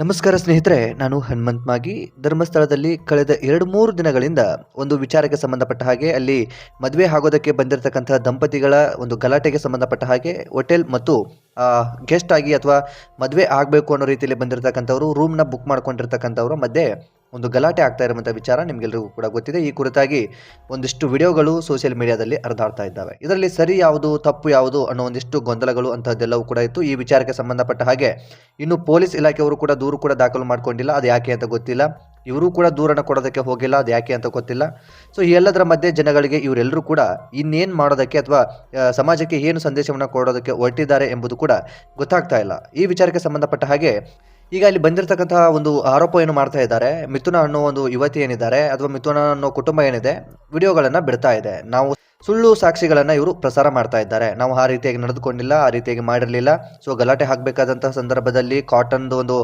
ನಮಸ್ಕಾರ ಸ್ನೇಹಿತರೆ, ನಾನು ಹನುಮಂತ್ ಮಾಗಿ ಧರ್ಮಸ್ಥಳದಲ್ಲಿ ಕಳೆದ ಎರಡು ಮೂರು ದಿನಗಳಿಂದ ಒಂದು ವಿಚಾರಕ್ಕೆ ಸಂಬಂಧಪಟ್ಟ ಹಾಗೆ, ಅಲ್ಲಿ ಮದುವೆ ಆಗೋದಕ್ಕೆ ಬಂದಿರತಕ್ಕಂತಹ ದಂಪತಿಗಳ ಒಂದು ಗಲಾಟೆಗೆ ಸಂಬಂಧಪಟ್ಟ ಹಾಗೆ, ಹೋಟೆಲ್ ಮತ್ತು ಗೆಸ್ಟ್ ಆಗಿ ಅಥವಾ ಮದುವೆ ಆಗಬೇಕು ಅನ್ನೋ ರೀತಿಯಲ್ಲಿ ಬಂದಿರತಕ್ಕಂಥವ್ರು ರೂಮ್ನ ಬುಕ್ ಮಾಡ್ಕೊಂಡಿರ್ತಕ್ಕಂಥವ್ರ ಮಧ್ಯೆ ಒಂದು ಗಲಾಟೆ ಆಗ್ತಾ ಇರುವಂಥ ವಿಚಾರ ನಿಮಗೆಲ್ಲರಿಗೂ ಕೂಡ ಗೊತ್ತಿದೆ. ಈ ಕುರಿತಾಗಿ ಒಂದಿಷ್ಟು ವಿಡಿಯೋಗಳು ಸೋಷಿಯಲ್ ಮೀಡಿಯಾದಲ್ಲಿ ಹರಿದಾಡ್ತಾ ಇದ್ದಾವೆ. ಇದರಲ್ಲಿ ಸರಿ ಯಾವುದು, ತಪ್ಪು ಯಾವುದು ಅನ್ನೋ ಒಂದಿಷ್ಟು ಗೊಂದಲಗಳು ಅಂತಹದ್ದೆಲ್ಲವೂ ಕೂಡ ಇತ್ತು. ಈ ವಿಚಾರಕ್ಕೆ ಸಂಬಂಧಪಟ್ಟ ಹಾಗೆ ಇನ್ನು ಪೊಲೀಸ್ ಇಲಾಖೆಯವರು ಕೂಡ ದೂರು ಕೂಡ ದಾಖಲು ಮಾಡ್ಕೊಂಡಿಲ್ಲ. ಅದು ಯಾಕೆ ಅಂತ ಗೊತ್ತಿಲ್ಲ. ಇವರು ಕೂಡ ದೂರನ್ನು ಕೊಡೋದಕ್ಕೆ ಹೋಗಿಲ್ಲ. ಅದು ಯಾಕೆ ಅಂತ ಗೊತ್ತಿಲ್ಲ. ಸೊ ಈ ಎಲ್ಲದರ ಮಧ್ಯೆ ಜನಗಳಿಗೆ ಇವರೆಲ್ಲರೂ ಕೂಡ ಇನ್ನೇನು ಮಾಡೋದಕ್ಕೆ ಅಥವಾ ಸಮಾಜಕ್ಕೆ ಏನು ಸಂದೇಶವನ್ನು ಕೊಡೋದಕ್ಕೆ ಹೊರಟಿದ್ದಾರೆ ಎಂಬುದು ಕೂಡ ಗೊತ್ತಾಗ್ತಾ ಇಲ್ಲ. ಈ ವಿಚಾರಕ್ಕೆ ಸಂಬಂಧಪಟ್ಟ ಹಾಗೆ ಈಗ ಇಲ್ಲಿ ಬಂದಿರತಕ್ಕಂತಹ ಒಂದು ಆರೋಪ ಏನು ಮಾಡ್ತಾ ಇದ್ದಾರೆ. ಮಿಥುನ ಅನ್ನೋ ಒಂದು ಯುವತಿ ಏನಿದ್ದಾರೆ, ಅಥವಾ ಮಿಥುನ ಅನ್ನೋ ಕುಟುಂಬ ಏನಿದೆ, ವಿಡಿಯೋಗಳನ್ನು ಬಿಡ್ತಾ ಇದೆ. ನಾವು ಸುಳ್ಳು ಸಾಕ್ಷಿಗಳನ್ನು ಇವರು ಪ್ರಸಾರ ಮಾಡ್ತಾ ಇದ್ದಾರೆ. ನಾವು ಆ ರೀತಿಯಾಗಿ ನಡೆದುಕೊಂಡಿಲ್ಲ, ಆ ರೀತಿಯಾಗಿ ಮಾಡಿರಲಿಲ್ಲ. ಸೊ ಗಲಾಟೆ ಹಾಕಬೇಕಾದಂತಹ ಸಂದರ್ಭದಲ್ಲಿ ಕಾಟನ್ದು ಒಂದು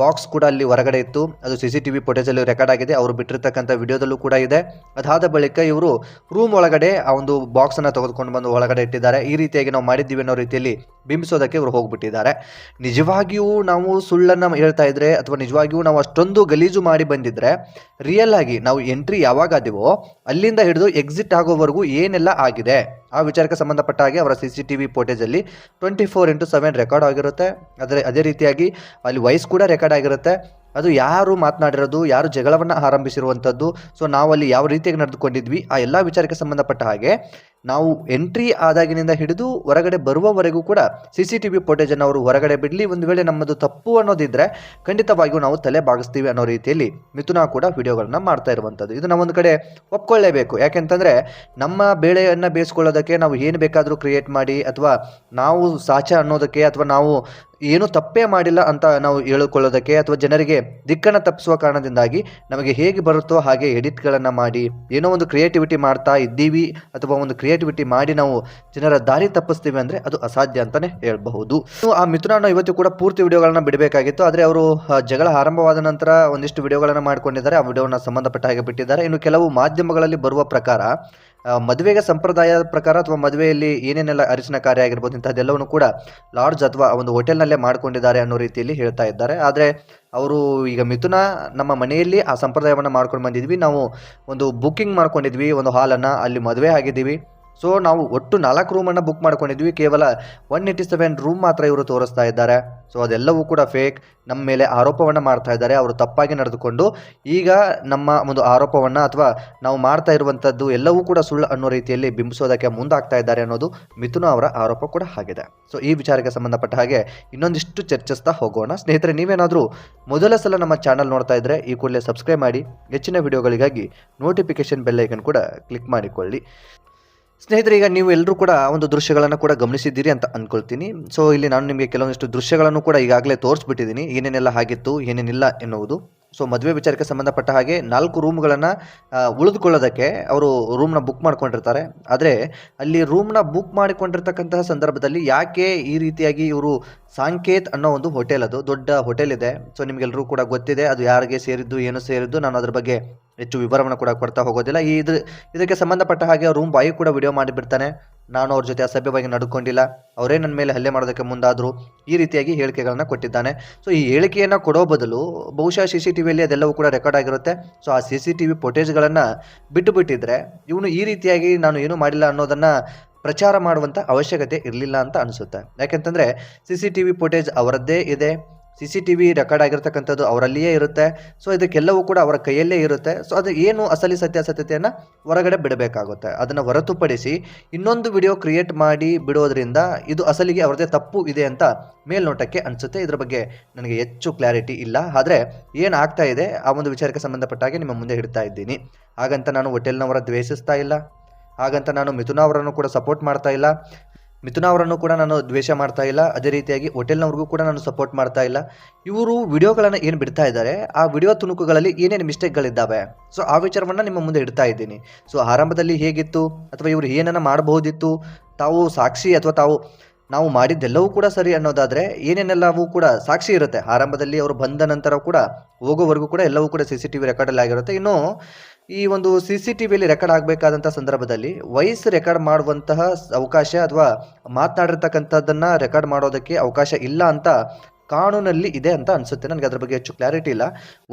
ಬಾಕ್ಸ್ ಕೂಡ ಅಲ್ಲಿ ಹೊರಗಡೆ ಇತ್ತು. ಅದು ಸಿ ಸಿ ಟಿ ವಿ ಫುಟೇಜಲ್ಲಿ ರೆಕಾರ್ಡ್ ಆಗಿದೆ. ಅವರು ಬಿಟ್ಟಿರ್ತಕ್ಕಂಥ ವಿಡಿಯೋದಲ್ಲೂ ಕೂಡ ಇದೆ. ಅದಾದ ಬಳಿಕ ಇವರು ರೂಮ್ ಒಳಗಡೆ ಆ ಒಂದು ಬಾಕ್ಸನ್ನು ತೆಗೆದುಕೊಂಡು ಬಂದು ಒಳಗಡೆ ಇಟ್ಟಿದ್ದಾರೆ. ಈ ರೀತಿಯಾಗಿ ನಾವು ಮಾಡಿದ್ದೀವಿ ಅನ್ನೋ ರೀತಿಯಲ್ಲಿ ಬಿಂಬಿಸೋದಕ್ಕೆ ಇವರು ಹೋಗ್ಬಿಟ್ಟಿದ್ದಾರೆ. ನಿಜವಾಗಿಯೂ ನಾವು ಸುಳ್ಳನ್ನು ಹೇಳ್ತಾ ಇದ್ರೆ ಅಥವಾ ನಿಜವಾಗಿಯೂ ನಾವು ಅಷ್ಟೊಂದು ಗಲೀಜು ಮಾಡಿ ಬಂದಿದ್ರೆ ರಿಯಲ್ ಆಗಿ ನಾವು ಎಂಟ್ರಿ ಯಾವಾಗ ಆದಿವೋ ಅಲ್ಲಿಂದ ಹಿಡಿದು ಎಕ್ಸಿಟ್ ಆಗೋವರೆಗೂ ಏನೆಲ್ಲ ಆಗಿದೆ. ಆ ವಿಚಾರಕ್ಕೆ ಸಂಬಂಧಪಟ್ಟ ಹಾಗೆ ಅವರ C C T V ಫೋಟೇಜಲ್ಲಿ twenty four into seven record ಆಗಿರುತ್ತೆ. ಅದರ ಅದೇ ರೀತಿಯಾಗಿ ಅಲ್ಲಿ ವಾಯ್ಸ್ ಕೂಡ ರೆಕಾರ್ಡ್ ಆಗಿರುತ್ತೆ. ಅದು ಯಾರು ಮಾತನಾಡಿರೋದು, ಯಾರು ಜಗಳವನ್ನು ಆರಂಭಿಸಿರುವಂಥದ್ದು ಸೊ ನಾವು ಅಲ್ಲಿ ಯಾವ ರೀತಿಯಾಗಿ ನಡೆದುಕೊಂಡಿದ್ವಿ, ಆ ಎಲ್ಲ ವಿಚಾರಕ್ಕೆ ಸಂಬಂಧಪಟ್ಟ ಹಾಗೆ ನಾವು ಎಂಟ್ರಿ ಆದಾಗಿನಿಂದ ಹಿಡಿದು ಹೊರಗಡೆ ಬರುವವರೆಗೂ ಕೂಡ ಸಿ ಸಿ ಟಿ ವಿ ಫೋಟೇಜನ್ನು ಅವರು ಹೊರಗಡೆ ಬಿಡಲಿ. ಒಂದು ವೇಳೆ ನಮ್ಮದು ತಪ್ಪು ಅನ್ನೋದಿದ್ರೆ ಖಂಡಿತವಾಗಿಯೂ ನಾವು ತಲೆ ಬಾಗಿಸ್ತೀವಿ ಅನ್ನೋ ರೀತಿಯಲ್ಲಿ ಮಿಥುನ ಕೂಡ ವಿಡಿಯೋಗಳನ್ನು ಮಾಡ್ತಾ ಇರುವಂಥದ್ದು. ಇದು ಒಂದು ಕಡೆ ಒಪ್ಕೊಳ್ಳೇಬೇಕು. ಯಾಕೆಂತಂದರೆ ನಮ್ಮ ಬೇಳೆಯನ್ನು ಬೇಯಿಸ್ಕೊಳ್ಳೋದಕ್ಕೆ ನಾವು ಏನು ಬೇಕಾದರೂ ಕ್ರಿಯೇಟ್ ಮಾಡಿ ಅಥವಾ ನಾವು ಸಾಚ ಅನ್ನೋದಕ್ಕೆ ಅಥವಾ ನಾವು ಏನು ತಪ್ಪೇ ಮಾಡಿಲ್ಲ ಅಂತ ನಾವು ಹೇಳಿಕೊಳ್ಳೋದಕ್ಕೆ ಅಥವಾ ಜನರಿಗೆ ದಿಕ್ಕನ್ನು ತಪ್ಪಿಸುವ ಕಾರಣದಿಂದಾಗಿ ನಮಗೆ ಹೇಗೆ ಬರುತ್ತೋ ಹಾಗೆ ಎಡಿಟ್ಗಳನ್ನು ಮಾಡಿ ಏನೋ ಒಂದು ಕ್ರಿಯೇಟಿವಿಟಿ ಮಾಡ್ತಾ ಇದ್ದೀವಿ ಅಥವಾ ಒಂದು ಕ್ರಿಯೇಟಿವಿಟಿ ಮಾಡಿ ನಾವು ಜನರ ದಾರಿ ತಪ್ಪಿಸ್ತೀವಿ ಅಂದರೆ ಅದು ಅಸಾಧ್ಯ ಅಂತಲೇ ಹೇಳಬಹುದು. ಆ ಮಿಥುನ ಇವತ್ತು ಕೂಡ ಪೂರ್ತಿ ವಿಡಿಯೋಗಳನ್ನು ಬಿಡಬೇಕಾಗಿತ್ತು, ಆದರೆ ಅವರು ಜಗಳ ಆರಂಭವಾದ ನಂತರ ಒಂದಿಷ್ಟು ವಿಡಿಯೋಗಳನ್ನು ಮಾಡ್ಕೊಂಡಿದ್ದಾರೆ, ಆ ವಿಡಿಯೋನ ಸಂಬಂಧಪಟ್ಟ ಹಾಗೆ ಬಿಟ್ಟಿದ್ದಾರೆ. ಇನ್ನು ಕೆಲವು ಮಾಧ್ಯಮಗಳಲ್ಲಿ ಬರುವ ಪ್ರಕಾರ ಮದುವೆಗೆ ಸಂಪ್ರದಾಯದ ಪ್ರಕಾರ ಅಥವಾ ಮದುವೆಯಲ್ಲಿ ಏನೇನೆಲ್ಲ ಅರಿಶಿನ ಕಾರ್ಯ ಆಗಿರ್ಬೋದು ಇಂಥದ್ದೆಲ್ಲವನ್ನು ಕೂಡ ಲಾಡ್ಜ್ ಅಥವಾ ಒಂದು ಹೋಟೆಲ್ನಲ್ಲೇ ಮಾಡ್ಕೊಂಡಿದ್ದಾರೆ ಅನ್ನೋ ರೀತಿಯಲ್ಲಿ ಹೇಳ್ತಾ ಇದ್ದಾರೆ. ಆದರೆ ಅವರು ಈಗ ಮಿಥುನ ನಮ್ಮ ಮನೆಯಲ್ಲಿ ಆ ಸಂಪ್ರದಾಯವನ್ನು ಮಾಡ್ಕೊಂಡು ಬಂದಿದ್ವಿ. ನಾವು ಒಂದು ಬುಕ್ಕಿಂಗ್ ಮಾಡ್ಕೊಂಡಿದ್ವಿ, ಒಂದು ಹಾಲನ್ನು, ಅಲ್ಲಿ ಮದುವೆ ಆಗಿದ್ದೀವಿ. ಸೊ ನಾವು ಒಟ್ಟು ನಾಲ್ಕು ರೂಮನ್ನು ಬುಕ್ ಮಾಡ್ಕೊಂಡಿದ್ವಿ. ಕೇವಲ ಒನ್ ಏಯ್ಟಿ ಸೆವೆನ್ ರೂಮ್ ಮಾತ್ರ ಇವರು ತೋರಿಸ್ತಾ ಇದ್ದಾರೆ. ಸೊ ಅದೆಲ್ಲವೂ ಕೂಡ ಫೇಕ್ ನಮ್ಮ ಮೇಲೆ ಆರೋಪವನ್ನು ಮಾಡ್ತಾ ಇದ್ದಾರೆ. ಅವರು ತಪ್ಪಾಗಿ ನಡೆದುಕೊಂಡು ಈಗ ನಮ್ಮ ಒಂದು ಆರೋಪವನ್ನು ಅಥವಾ ನಾವು ಮಾಡ್ತಾ ಇರುವಂಥದ್ದು ಎಲ್ಲವೂ ಕೂಡ ಸುಳ್ಳು ಅನ್ನೋ ರೀತಿಯಲ್ಲಿ ಬಿಂಬಿಸೋದಕ್ಕೆ ಮುಂದಾಗ್ತಾ ಇದ್ದಾರೆ ಅನ್ನೋದು ಮಿಥುನ ಅವರ ಆರೋಪ ಕೂಡ ಆಗಿದೆ. ಸೊ ಈ ವಿಚಾರಕ್ಕೆ ಸಂಬಂಧಪಟ್ಟ ಹಾಗೆ ಇನ್ನೊಂದಿಷ್ಟು ಚರ್ಚಿಸ್ತಾ ಹೋಗೋಣ. ಸ್ನೇಹಿತರೆ, ನೀವೇನಾದರೂ ಮೊದಲ ಸಲ ನಮ್ಮ ಚಾನಲ್ ನೋಡ್ತಾ ಇದ್ದರೆ ಈ ಕೂಡಲೇ ಸಬ್ಸ್ಕ್ರೈಬ್ ಮಾಡಿ. ಹೆಚ್ಚಿನ ವಿಡಿಯೋಗಳಿಗಾಗಿ ನೋಟಿಫಿಕೇಶನ್ ಬೆಲ್ಲೈಕನ್ ಕೂಡ ಕ್ಲಿಕ್ ಮಾಡಿಕೊಳ್ಳಿ. ಸ್ನೇಹಿತರೆ, ಈಗ ನೀವು ಎಲ್ಲರೂ ಕೂಡ ಒಂದು ದೃಶ್ಯಗಳನ್ನು ಕೂಡ ಗಮನಿಸಿದ್ದೀರಿ ಅಂತ ಅಂದ್ಕೊಳ್ತೀನಿ ಸೊ ಇಲ್ಲಿ ನಾನು ನಿಮಗೆ ಕೆಲವೊಂದಿಷ್ಟು ದೃಶ್ಯಗಳನ್ನು ಕೂಡ ಈಗಾಗಲೇ ತೋರಿಸ್ಬಿಟ್ಟಿದ್ದೀನಿ. ಏನೇನೆಲ್ಲ ಆಗಿತ್ತು, ಏನೇನಿಲ್ಲ ಎನ್ನುವುದು. ಸೊ ಮದುವೆ ವಿಚಾರಕ್ಕೆ ಸಂಬಂಧಪಟ್ಟ ಹಾಗೆ ನಾಲ್ಕು ರೂಮ್ಗಳನ್ನು ಉಳಿದುಕೊಳ್ಳೋದಕ್ಕೆ ಅವರು ರೂಮ್ನ ಬುಕ್ ಮಾಡ್ಕೊಂಡಿರ್ತಾರೆ. ಆದರೆ ಅಲ್ಲಿ ರೂಮ್ನ ಬುಕ್ ಮಾಡಿಕೊಂಡಿರ್ತಕ್ಕಂತಹ ಸಂದರ್ಭದಲ್ಲಿ ಯಾಕೆ ಈ ರೀತಿಯಾಗಿ ಇವರು ಸಾಂಕೇತ್ ಅನ್ನೋ ಒಂದು ಹೋಟೆಲ್ ಅದು, ದೊಡ್ಡ ಹೋಟೆಲ್ ಇದೆ. ಸೊ ನಿಮಗೆಲ್ಲರೂ ಕೂಡ ಗೊತ್ತಿದೆ, ಅದು ಯಾರಿಗೆ ಸೇರಿದ್ದು, ಏನು ಸೇರಿದ್ದು, ನಾನು ಅದ್ರ ಬಗ್ಗೆ ಹೆಚ್ಚು ವಿವರವನ್ನು ಕೂಡ ಕೊಡ್ತಾ ಹೋಗೋದಿಲ್ಲ. ಈ ಇದಕ್ಕೆ ಸಂಬಂಧಪಟ್ಟ ಹಾಗೆ ರೂಮ್ ಬಾಯಿ ಕೂಡ ವಿಡಿಯೋ ಮಾಡಿಬಿಡ್ತಾನೆ. ನಾನು ಅವ್ರ ಜೊತೆ ಅಸಭ್ಯವಾಗಿ ನಡ್ಕೊಂಡಿಲ್ಲ. ಅವರೇ ನನ್ನ ಮೇಲೆ ಹಲ್ಲೆ ಮಾಡೋದಕ್ಕೆ ಮುಂದಾದ್ರು. ಈ ರೀತಿಯಾಗಿ ಹೇಳಿಕೆಗಳನ್ನ ಕೊಟ್ಟಿದ್ದಾನೆ. ಸೊ ಈ ಹೇಳಿಕೆಯನ್ನು ಕೊಡೋ ಬದಲು ಬಹುಶಃ ಸಿ ಸಿ ಟಿ ವಿಯಲ್ಲಿ ಅದೆಲ್ಲವೂ ಕೂಡ ರೆಕಾರ್ಡ್ ಆಗಿರುತ್ತೆ. ಸೊ ಆ ಸಿ ಸಿ ಟಿ ವಿ ಫುಟೇಜ್ಗಳನ್ನು ಬಿಟ್ಟು ಬಿಟ್ಟಿದ್ರೆ ಇವನು ಈ ರೀತಿಯಾಗಿ ನಾನು ಏನೂ ಮಾಡಿಲ್ಲ ಅನ್ನೋದನ್ನು ಪ್ರಚಾರ ಮಾಡುವಂಥ ಅವಶ್ಯಕತೆ ಇರಲಿಲ್ಲ ಅಂತ ಅನಿಸುತ್ತೆ. ಯಾಕೆಂತಂದರೆ C C T V footage ಅವರದ್ದೇ ಇದೆ. C C T V record ಆಗಿರ್ತಕ್ಕಂಥದ್ದು ಅವರಲ್ಲಿಯೇ ಇರುತ್ತೆ. ಸೊ ಇದಕ್ಕೆಲ್ಲವೂ ಕೂಡ ಅವರ ಕೈಯಲ್ಲೇ ಇರುತ್ತೆ. ಸೊ ಅದು ಏನು ಅಸಲಿ ಸತ್ಯಾಸತ್ಯತೆಯನ್ನು ಹೊರಗಡೆ ಬಿಡಬೇಕಾಗುತ್ತೆ. ಅದನ್ನು ಹೊರತುಪಡಿಸಿ ಇನ್ನೊಂದು ವಿಡಿಯೋ ಕ್ರಿಯೇಟ್ ಮಾಡಿ ಬಿಡೋದ್ರಿಂದ ಇದು ಅಸಲಿಗೆ ಅವರದೇ ತಪ್ಪು ಇದೆ ಅಂತ ಮೇಲ್ನೋಟಕ್ಕೆ ಅನಿಸುತ್ತೆ. ಇದರ ಬಗ್ಗೆ ನನಗೆ ಹೆಚ್ಚು ಕ್ಲಾರಿಟಿ ಇಲ್ಲ. ಆದರೆ ಏನು ಆಗ್ತಾ ಇದೆ, ಆ ಒಂದು ವಿಚಾರಕ್ಕೆ ಸಂಬಂಧಪಟ್ಟ ಹಾಗೆ ನಿಮ್ಮ ಮುಂದೆ ಇಡ್ತಾ ಇದ್ದೀನಿ. ಹಾಗಂತ ನಾನು ಹೋಟೆಲ್ನವರ ದ್ವೇಷಿಸ್ತಾ ಇಲ್ಲ. ಹಾಗಂತ ನಾನು ಮಿಥುನ ಅವರನ್ನು ಕೂಡ ಸಪೋರ್ಟ್ ಮಾಡ್ತಾ ಇಲ್ಲ. ಮಿಥುನ ಅವರನ್ನು ಕೂಡ ನಾನು ದ್ವೇಷ ಮಾಡ್ತಾ ಇಲ್ಲ. ಅದೇ ರೀತಿಯಾಗಿ ಹೋಟೆಲ್ನವ್ರಿಗೂ ಕೂಡ ನಾನು ಸಪೋರ್ಟ್ ಮಾಡ್ತಾ ಇಲ್ಲ. ಇವರು ವಿಡಿಯೋಗಳನ್ನು ಏನು ಬಿಡ್ತಾ ಇದ್ದಾರೆ, ಆ ವಿಡಿಯೋ ತುಣುಕುಗಳಲ್ಲಿ ಏನೇನು ಮಿಸ್ಟೇಕ್ಗಳಿದ್ದಾವೆ ಸೊ ಆ ವಿಚಾರವನ್ನು ನಿಮ್ಮ ಮುಂದೆ ಇಡ್ತಾ ಇದ್ದೀನಿ. ಸೊ ಆರಂಭದಲ್ಲಿ ಹೇಗಿತ್ತು, ಅಥವಾ ಇವರು ಏನನ್ನ ಮಾಡಬಹುದಿತ್ತು ತಾವು ಸಾಕ್ಷಿ ಅಥವಾ ತಾವು ನಾವು ಮಾಡಿದ್ದೆಲ್ಲವೂ ಕೂಡ ಸರಿ ಅನ್ನೋದಾದರೆ ಏನೇನೆಲ್ಲವೂ ಕೂಡ ಸಾಕ್ಷಿ ಇರುತ್ತೆ. ಆರಂಭದಲ್ಲಿ ಅವರು ಬಂದ ನಂತರ ಕೂಡ ಹೋಗೋವರೆಗೂ ಕೂಡ ಎಲ್ಲವೂ ಕೂಡ ಸಿ ಸಿ ಟಿ ವಿ ರೆಕಾರ್ಡಲ್ಲಿ ಆಗಿರುತ್ತೆ. ಇನ್ನು ಈ ಒಂದು ಸಿ ಸಿ ಟಿ ವಿಯಲ್ಲಿ ರೆಕಾರ್ಡ್ ಆಗಬೇಕಾದಂಥ ಸಂದರ್ಭದಲ್ಲಿ ವಯಸ್ಸು ರೆಕಾರ್ಡ್ ಮಾಡುವಂತಹ ಅವಕಾಶ ಅಥವಾ ಮಾತನಾಡಿರ್ತಕ್ಕಂಥದ್ದನ್ನು ರೆಕಾರ್ಡ್ ಮಾಡೋದಕ್ಕೆ ಅವಕಾಶ ಇಲ್ಲ ಅಂತ ಕಾನೂನಲ್ಲಿ ಇದೆ ಅಂತ ಅನ್ಸುತ್ತೆ. ನನಗೆ ಅದರ ಬಗ್ಗೆ ಹೆಚ್ಚು ಕ್ಲಾರಿಟಿ ಇಲ್ಲ.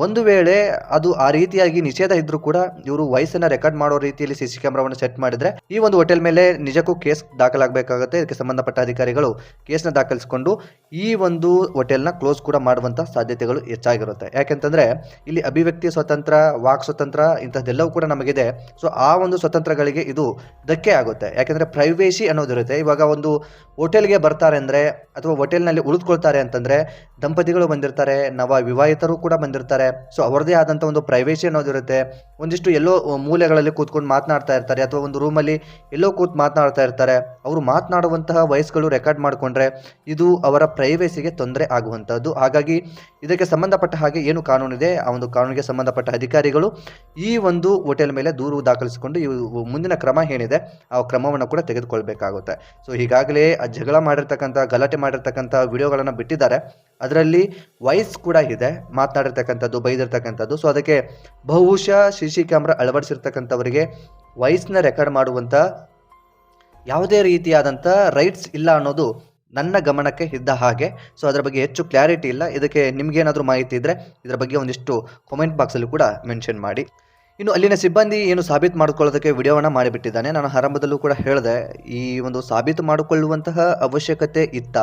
ಒಂದು ವೇಳೆ ಅದು ಆ ರೀತಿಯಾಗಿ ನಿಷೇಧ ಇದ್ರೂ ಕೂಡ ಇವರು ವಯಸ್ಸನ್ನ ರೆಕಾರ್ಡ್ ಮಾಡೋ ರೀತಿಯಲ್ಲಿ ಸಿ ಸಿ ಕ್ಯಾಮ್ರಾವನ್ನು ಸೆಟ್ ಮಾಡಿದ್ರೆ ಈ ಒಂದು ಹೋಟೆಲ್ ಮೇಲೆ ನಿಜಕ್ಕೂ ಕೇಸ್ ದಾಖಲಾಗಬೇಕಾಗುತ್ತೆ. ಇದಕ್ಕೆ ಸಂಬಂಧಪಟ್ಟ ಅಧಿಕಾರಿಗಳು ಕೇಸ್ನ ದಾಖಲಿಸಿಕೊಂಡು ಈ ಒಂದು ಹೋಟೆಲ್ನ ಕ್ಲೋಸ್ ಕೂಡ ಮಾಡುವಂತ ಸಾಧ್ಯತೆಗಳು ಹೆಚ್ಚಾಗಿರುತ್ತೆ. ಯಾಕೆಂತಂದ್ರೆ ಇಲ್ಲಿ ಅಭಿವ್ಯಕ್ತಿ ಸ್ವತಂತ್ರ, ವಾಕ್ ಸ್ವತಂತ್ರ ಇಂಥದ್ದೆಲ್ಲವೂ ಕೂಡ ನಮಗಿದೆ. ಸೊ ಆ ಒಂದು ಸ್ವತಂತ್ರಗಳಿಗೆ ಇದು ಧಕ್ಕೆ ಆಗುತ್ತೆ. ಯಾಕೆಂದ್ರೆ ಪ್ರೈವೇಸಿ ಅನ್ನೋದಿರುತ್ತೆ. ಇವಾಗ ಒಂದು ಹೋಟೆಲ್ಗೆ ಬರ್ತಾರೆ ಅಂದ್ರೆ ಅಥವಾ ಹೋಟೆಲ್ನಲ್ಲಿ ಉಳಿದುಕೊಳ್ತಾರೆ ಅಂತಂದ್ರೆ ದಂಪತಿಗಳು ಬಂದಿರ್ತಾರೆ, ನವ ವಿವಾಹಿತರು ಕೂಡ ಬಂದಿರ್ತಾರೆ. ಸೊ ಅವರದೇ ಆದಂಥ ಒಂದು ಪ್ರೈವೇಸಿ ಅನ್ನೋದಿರುತ್ತೆ ಒಂದಿಷ್ಟು ಎಲ್ಲೋ ಮೂಲೆಗಳಲ್ಲಿ ಕೂತ್ಕೊಂಡು ಮಾತನಾಡ್ತಾ ಇರ್ತಾರೆ ಅಥವಾ ಒಂದು ರೂಮಲ್ಲಿ ಎಲ್ಲೋ ಕೂತ್ ಮಾತನಾಡ್ತಾ ಇರ್ತಾರೆ. ಅವರು ಮಾತನಾಡುವಂತಹ ವಯಸ್ಸುಗಳು ರೆಕಾರ್ಡ್ ಮಾಡಿಕೊಂಡ್ರೆ ಇದು ಅವರ ಪ್ರೈವೇಸಿಗೆ ತೊಂದರೆ ಆಗುವಂಥದ್ದು ಹಾಗಾಗಿ ಇದಕ್ಕೆ ಸಂಬಂಧಪಟ್ಟ ಹಾಗೆ ಏನು ಕಾನೂನಿದೆ ಆ ಒಂದು ಕಾನೂನಿಗೆ ಸಂಬಂಧಪಟ್ಟ ಅಧಿಕಾರಿಗಳು ಈ ಒಂದು ಹೋಟೆಲ್ ಮೇಲೆ ದೂರು ದಾಖಲಿಸಿಕೊಂಡು ಇವು ಮುಂದಿನ ಕ್ರಮ ಏನಿದೆ, ಆ ಕ್ರಮವನ್ನು ಕೂಡ ತೆಗೆದುಕೊಳ್ಬೇಕಾಗುತ್ತೆ. ಸೊ ಈಗಾಗಲೇ ಜಗಳ ಮಾಡಿರ್ತಕ್ಕಂಥ, ಗಲಾಟೆ ಮಾಡಿರ್ತಕ್ಕಂಥ ವಿಡಿಯೋಗಳನ್ನು ಬಿಟ್ಟಿದ್ದಾರೆ. ಅದರಲ್ಲಿ ವಾಯ್ಸ್ ಕೂಡ ಇದೆ ಮಾತನಾಡಿರ್ತಕ್ಕಂಥದ್ದು ಬೈದಿರ್ತಕ್ಕಂಥದ್ದು. ಸೊ ಅದಕ್ಕೆ ಬಹುಶಃ ಸಿ ಸಿ ಕ್ಯಾಮ್ರಾ ಅಳವಡಿಸಿರ್ತಕ್ಕಂಥವರಿಗೆ ವಾಯ್ಸ್ನ ರೆಕಾರ್ಡ್ ಮಾಡುವಂಥ ಯಾವುದೇ ರೀತಿಯಾದಂಥ ರೈಟ್ಸ್ ಇಲ್ಲ ಅನ್ನೋದು ನನ್ನ ಗಮನಕ್ಕೆ ಇದ್ದ ಹಾಗೆ. ಸೊ ಅದರ ಬಗ್ಗೆ ಹೆಚ್ಚು ಕ್ಲಾರಿಟಿ ಇಲ್ಲ. ಇದಕ್ಕೆ ನಿಮ್ಗೇನಾದರೂ ಮಾಹಿತಿ ಇದ್ದರೆ ಇದರ ಬಗ್ಗೆ ಒಂದಿಷ್ಟು ಕಾಮೆಂಟ್ ಬಾಕ್ಸಲ್ಲಿ ಕೂಡ ಮೆನ್ಷನ್ ಮಾಡಿ. ಇನ್ನು ಅಲ್ಲಿನ ಸಿಬ್ಬಂದಿ ಏನು ಸಾಬೀತು ಮಾಡಿಕೊಳ್ಳೋದಕ್ಕೆ ವಿಡಿಯೋವನ್ನು ಮಾಡಿಬಿಟ್ಟಿದ್ದಾನೆ. ನಾನು ಆರಂಭದಲ್ಲೂ ಕೂಡ ಹೇಳಿದೆ, ಈ ಒಂದು ಸಾಬೀತು ಮಾಡಿಕೊಳ್ಳುವಂತಹ ಅವಶ್ಯಕತೆ ಇತ್ತ?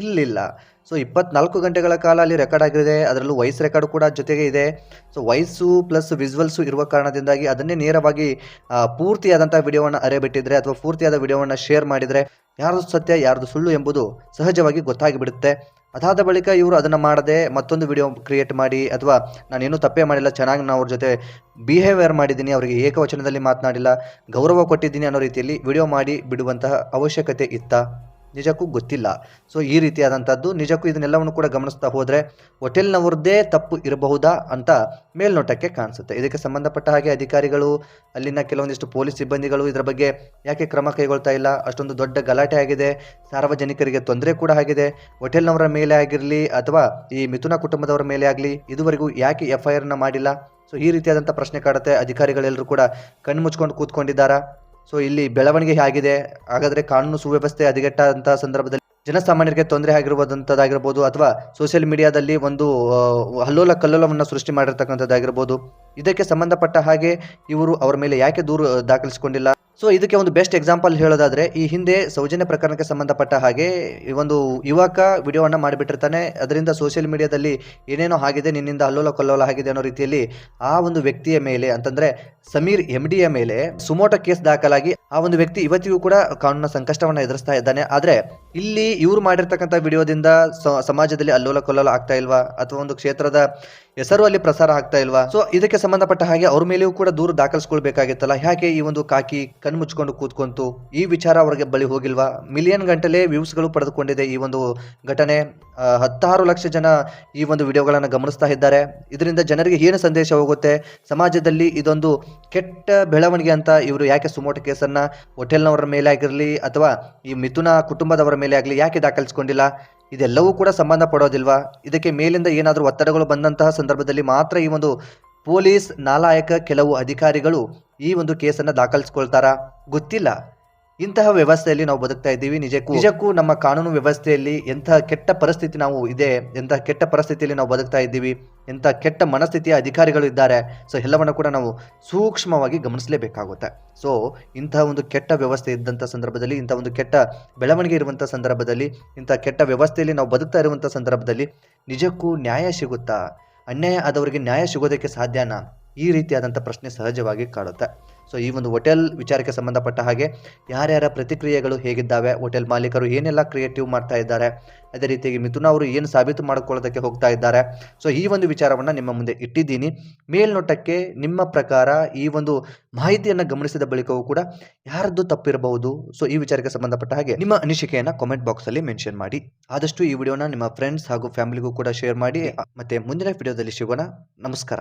ಇಲ್ಲಿಲ್ಲ. ಸೊ ಇಪ್ಪತ್ನಾಲ್ಕು ಗಂಟೆಗಳ ಕಾಲ ಅಲ್ಲಿ ರೆಕಾರ್ಡ್ ಆಗಿದೆ ಅದರಲ್ಲೂ ವಾಯ್ಸ್ ರೆಕಾರ್ಡ್ ಕೂಡ ಜೊತೆಗೆ ಇದೆ. ಸೊ ವಾಯ್ಸು ಪ್ಲಸ್ ವಿಜುವಲ್ಸು ಇರುವ ಕಾರಣದಿಂದಾಗಿ ಅದನ್ನೇ ನೇರವಾಗಿ ಪೂರ್ತಿಯಾದಂಥ ವಿಡಿಯೋವನ್ನು ಅರೆಬಿಟ್ಟಿದ್ರೆ ಅಥವಾ ಪೂರ್ತಿಯಾದ ವಿಡಿಯೋವನ್ನು ಶೇರ್ ಮಾಡಿದರೆ ಯಾರ್ದು ಸತ್ಯ, ಯಾರ್ದು ಸುಳ್ಳು ಎಂಬುದು ಸಹಜವಾಗಿ ಗೊತ್ತಾಗಿಬಿಡುತ್ತೆ. ಅದಾದ ಬಳಿಕ ಇವರು ಅದನ್ನು ಮಾಡದೆ ಮತ್ತೊಂದು ವಿಡಿಯೋ ಕ್ರಿಯೇಟ್ ಮಾಡಿ ಅಥವಾ ನಾನೇನು ತಪ್ಪೇ ಮಾಡಿಲ್ಲ, ಚೆನ್ನಾಗಿ ನಾನು ಅವ್ರ ಜೊತೆ ಬಿಹೇವಿಯರ್ ಮಾಡಿದ್ದೀನಿ, ಅವರಿಗೆ ಏಕವಚನದಲ್ಲಿ ಮಾತನಾಡಿಲ್ಲ, ಗೌರವ ಕೊಟ್ಟಿದ್ದೀನಿ ಅನ್ನೋ ರೀತಿಯಲ್ಲಿ ವಿಡಿಯೋ ಮಾಡಿ ಬಿಡುವಂತಹ ಅವಶ್ಯಕತೆ ಇತ್ತಾ. ನಿಜಕ್ಕೂ ಗೊತ್ತಿಲ್ಲ. ಸೊ ಈ ರೀತಿಯಾದಂಥದ್ದು ನಿಜಕ್ಕೂ ಇದನ್ನೆಲ್ಲವನ್ನು ಕೂಡ ಗಮನಿಸ್ತಾ ಹೋದರೆ ಹೋಟೆಲ್ನವ್ರದ್ದೇ ತಪ್ಪು ಇರಬಹುದಾ ಅಂತ ಮೇಲ್ನೋಟಕ್ಕೆ ಕಾಣಿಸುತ್ತೆ. ಇದಕ್ಕೆ ಸಂಬಂಧಪಟ್ಟ ಹಾಗೆ ಅಧಿಕಾರಿಗಳು, ಅಲ್ಲಿನ ಕೆಲವೊಂದಿಷ್ಟು ಪೊಲೀಸ್ ಸಿಬ್ಬಂದಿಗಳು ಇದರ ಬಗ್ಗೆ ಯಾಕೆ ಕ್ರಮ ಕೈಗೊಳ್ತಾ ಇಲ್ಲ? ಅಷ್ಟೊಂದು ದೊಡ್ಡ ಗಲಾಟೆ ಆಗಿದೆ. ಸಾರ್ವಜನಿಕರಿಗೆ ತೊಂದರೆ ಕೂಡ ಆಗಿದೆ. ಹೋಟೆಲ್ನವರ ಮೇಲೆ ಆಗಿರಲಿ ಅಥವಾ ಈ ಮಿಥುನ ಕುಟುಂಬದವರ ಮೇಲೆ ಆಗಲಿ, ಇದುವರೆಗೂ ಯಾಕೆ ಎಫ್ ಐ ಆರ್ನ ಮಾಡಿಲ್ಲ? ಸೊ ಈ ರೀತಿಯಾದಂಥ ಪ್ರಶ್ನೆ ಕಾಡುತ್ತೆ. ಅಧಿಕಾರಿಗಳೆಲ್ಲರೂ ಕೂಡ ಕಣ್ಣು ಮುಚ್ಕೊಂಡು ಕೂತ್ಕೊಂಡಿದ್ದಾರಾ? ಸೊ ಇಲ್ಲಿ ಬೆಳವಣಿಗೆ ಆಗಿದೆ ಹಾಗಾದ್ರೆ ಕಾನೂನು ಸುವ್ಯವಸ್ಥೆ ಹದಗೆಟ್ಟಂತಹ ಸಂದರ್ಭದಲ್ಲಿ ಜನಸಾಮಾನ್ಯರಿಗೆ ತೊಂದರೆ ಆಗಿರುವುದಂಥದ್ದಾಗಿರ್ಬೋದು ಅಥವಾ ಸೋಷಿಯಲ್ ಮೀಡಿಯಾದಲ್ಲಿ ಒಂದು ಹಲ್ಲೋಲ ಕಲ್ಲೋಲವನ್ನು ಸೃಷ್ಟಿ ಮಾಡಿರ್ತಕ್ಕಂಥದ್ದಾಗಿರ್ಬೋದು. ಇದಕ್ಕೆ ಸಂಬಂಧಪಟ್ಟ ಹಾಗೆ ಇವರು ಅವರ ಮೇಲೆ ಯಾಕೆ ದೂರು ದಾಖಲಿಸಿಕೊಂಡಿಲ್ಲ? ಸೊ ಇದಕ್ಕೆ ಒಂದು ಬೆಸ್ಟ್ ಎಕ್ಸಾಂಪಲ್ ಹೇಳೋದಾದ್ರೆ, ಈ ಹಿಂದೆ ಸೌಜನ್ಯ ಪ್ರಕರಣಕ್ಕೆ ಸಂಬಂಧಪಟ್ಟ ಹಾಗೆ ಈ ಒಂದು ಯುವಕ ವಿಡಿಯೋವನ್ನು ಮಾಡಿಬಿಟ್ಟಿರ್ತಾನೆ. ಅದರಿಂದ ಸೋಷಿಯಲ್ ಮೀಡಿಯಾದಲ್ಲಿ ಏನೇನೋ ಆಗಿದೆ, ನಿನ್ನಿಂದ ಅಲ್ಲೋಲ ಕಲ್ಲೋಲ ಆಗಿದೆ ಅನ್ನೋ ರೀತಿಯಲ್ಲಿ ಆ ಒಂದು ವ್ಯಕ್ತಿಯ ಮೇಲೆ ಅಂತಂದ್ರೆ ಸಮೀರ್ ಎಂ ಡಿಯ ಮೇಲೆ ಸುಮೋಟೋ ಕೇಸ್ ದಾಖಲಾಗಿ ಆ ಒಂದು ವ್ಯಕ್ತಿ ಇವತ್ತಿಗೂ ಕೂಡ ಕಾನೂನಿನ ಸಂಕಷ್ಟವನ್ನು ಎದುರಿಸ್ತಾ ಇದ್ದಾನೆ. ಆದ್ರೆ ಇಲ್ಲಿ ಇವ್ರು ಮಾಡಿರ್ತಕ್ಕಂಥ ವಿಡಿಯೋದಿಂದ ಸಮಾಜದಲ್ಲಿ ಅಲ್ಲೋಲ ಕೊಲ್ಲೋಲ ಆಗ್ತಾ ಇಲ್ವಾ? ಅಥವಾ ಒಂದು ಕ್ಷೇತ್ರದ ಹೆಸರು ಅಲ್ಲಿ ಪ್ರಸಾರ ಆಗ್ತಾ ಇಲ್ವಾ? ಸೊ ಇದಕ್ಕೆ ಸಂಬಂಧಪಟ್ಟ ಹಾಗೆ ಅವ್ರ ಮೇಲೆಯೂ ಕೂಡ ದೂರು ದಾಖಲಿಸ್ಕೊಳ್ಬೇಕಾಗಿತ್ತಲ್ಲ? ಯಾಕೆ ಈ ಒಂದು ಕಾಕಿ ಕಣ್ಮುಚ್ಕೊಂಡು ಕೂತ್ಕೊಂತು? ಈ ವಿಚಾರ ಅವ್ರಿಗೆ ಬಳಿ ಹೋಗಿಲ್ವಾ? ಮಿಲಿಯನ್ ಗಂಟಲೆ ವ್ಯೂಸ್ಗಳು ಪಡೆದುಕೊಂಡಿದೆ ಈ ಒಂದು ಘಟನೆ. ಹತ್ತಾರು ಲಕ್ಷ ಜನ ಈ ಒಂದು ವಿಡಿಯೋಗಳನ್ನು ಗಮನಿಸ್ತಾ ಇದ್ದಾರೆ. ಇದರಿಂದ ಜನರಿಗೆ ಏನು ಸಂದೇಶ ಹೋಗುತ್ತೆ? ಸಮಾಜದಲ್ಲಿ ಇದೊಂದು ಕೆಟ್ಟ ಬೆಳವಣಿಗೆ ಅಂತ ಇವರು ಯಾಕೆ ಸುಮೋಟ ಕೇಸನ್ನು ಹೋಟೆಲ್ನವರ ಮೇಲೆ ಆಗಿರಲಿ ಅಥವಾ ಈ ಮಿಥುನ ಕುಟುಂಬದವರ ಮೇಲೆ ಆಗಲಿ ಯಾಕೆ ದಾಖಲಿಸ್ಕೊಂಡಿಲ್ಲ? ಇದೆಲ್ಲವೂ ಕೂಡ ಸಂಬಂಧ ಪಡೋದಿಲ್ವಾ? ಇದಕ್ಕೆ ಮೇಲಿಂದ ಏನಾದರೂ ಒತ್ತಡಗಳು ಬಂದಂತಹ ಸಂದರ್ಭದಲ್ಲಿ ಮಾತ್ರ ಈ ಒಂದು ಪೊಲೀಸ್ ನಾಲಾಯಕ ಕೆಲವು ಅಧಿಕಾರಿಗಳು ಈ ಒಂದು ಕೇಸನ್ನು ದಾಖಲಿಸ್ಕೊಳ್ತಾರಾ? ಗೊತ್ತಿಲ್ಲ. ಇಂತಹ ವ್ಯವಸ್ಥೆಯಲ್ಲಿ ನಾವು ಬದುಕ್ತಾ ಇದ್ದೀವಿ. ನಿಜಕ್ಕೂ ನಿಜಕ್ಕೂ ನಮ್ಮ ಕಾನೂನು ವ್ಯವಸ್ಥೆಯಲ್ಲಿ ಎಂತಹ ಕೆಟ್ಟ ಪರಿಸ್ಥಿತಿ ನಾವು ಇದೆ ಎಂತಹ ಕೆಟ್ಟ ಪರಿಸ್ಥಿತಿಯಲ್ಲಿ ನಾವು ಬದುಕ್ತಾ ಇದ್ದೀವಿ, ಎಂಥ ಕೆಟ್ಟ ಮನಸ್ಥಿತಿಯ ಅಧಿಕಾರಿಗಳು ಇದ್ದಾರೆ. ಸೊ ಎಲ್ಲವನ್ನು ಕೂಡ ನಾವು ಸೂಕ್ಷ್ಮವಾಗಿ ಗಮನಿಸಲೇಬೇಕಾಗುತ್ತೆ. ಸೊ ಇಂತಹ ಒಂದು ಕೆಟ್ಟ ವ್ಯವಸ್ಥೆ ಇದ್ದಂಥ ಸಂದರ್ಭದಲ್ಲಿ, ಇಂಥ ಒಂದು ಕೆಟ್ಟ ಬೆಳವಣಿಗೆ ಇರುವಂಥ ಸಂದರ್ಭದಲ್ಲಿ, ಇಂಥ ಕೆಟ್ಟ ವ್ಯವಸ್ಥೆಯಲ್ಲಿ ನಾವು ಬದುಕ್ತಾ ಇರುವಂಥ ಸಂದರ್ಭದಲ್ಲಿ ನಿಜಕ್ಕೂ ನ್ಯಾಯ ಸಿಗುತ್ತಾ? ಅನ್ಯಾಯ ಆದವರಿಗೆ ನ್ಯಾಯ ಸಿಗೋದಕ್ಕೆ ಸಾಧ್ಯನಾ? ಈ ರೀತಿಯಾದಂಥ ಪ್ರಶ್ನೆ ಸಹಜವಾಗಿ ಕಾಡುತ್ತೆ. ಸೊ ಈ ಒಂದು ಹೋಟೆಲ್ ವಿಚಾರಕ್ಕೆ ಸಂಬಂಧಪಟ್ಟ ಹಾಗೆ ಯಾರ್ಯಾರ ಪ್ರತಿಕ್ರಿಯೆಗಳು ಹೇಗಿದ್ದಾವೆ ಹೋಟೆಲ್ ಮಾಲೀಕರು ಏನೆಲ್ಲ ಕ್ರಿಯೇಟಿವ್ ಮಾಡ್ತಾ ಇದ್ದಾರೆ, ಅದೇ ರೀತಿಯಾಗಿ ಮಿಥುನ ಅವರು ಏನು ಸಾಬೀತು ಮಾಡಿಕೊಳ್ಳೋದಕ್ಕೆ ಹೋಗ್ತಾ ಇದ್ದಾರೆ. ಸೊ ಈ ಒಂದು ವಿಚಾರವನ್ನು ನಿಮ್ಮ ಮುಂದೆ ಇಟ್ಟಿದ್ದೀನಿ. ಮೇಲ್ನೋಟಕ್ಕೆ ನಿಮ್ಮ ಪ್ರಕಾರ ಈ ಒಂದು ಮಾಹಿತಿಯನ್ನು ಗಮನಿಸಿದ ಬಳಿಕವೂ ಕೂಡ ಯಾರದ್ದು ತಪ್ಪಿರಬಹುದು? ಸೊ ಈ ವಿಚಾರಕ್ಕೆ ಸಂಬಂಧಪಟ್ಟ ಹಾಗೆ ನಿಮ್ಮ ಅನಿಸಿಕೆಯನ್ನು ಕಾಮೆಂಟ್ ಬಾಕ್ಸಲ್ಲಿ ಮೆನ್ಷನ್ ಮಾಡಿ. ಆದಷ್ಟು ಈ ವಿಡಿಯೋನ ನಿಮ್ಮ ಫ್ರೆಂಡ್ಸ್ ಹಾಗೂ ಫ್ಯಾಮಿಲಿಗೂ ಕೂಡ ಶೇರ್ ಮಾಡಿ. ಮತ್ತೆ ಮುಂದಿನ ವಿಡಿಯೋದಲ್ಲಿ ಸಿಗೋಣ. ನಮಸ್ಕಾರ.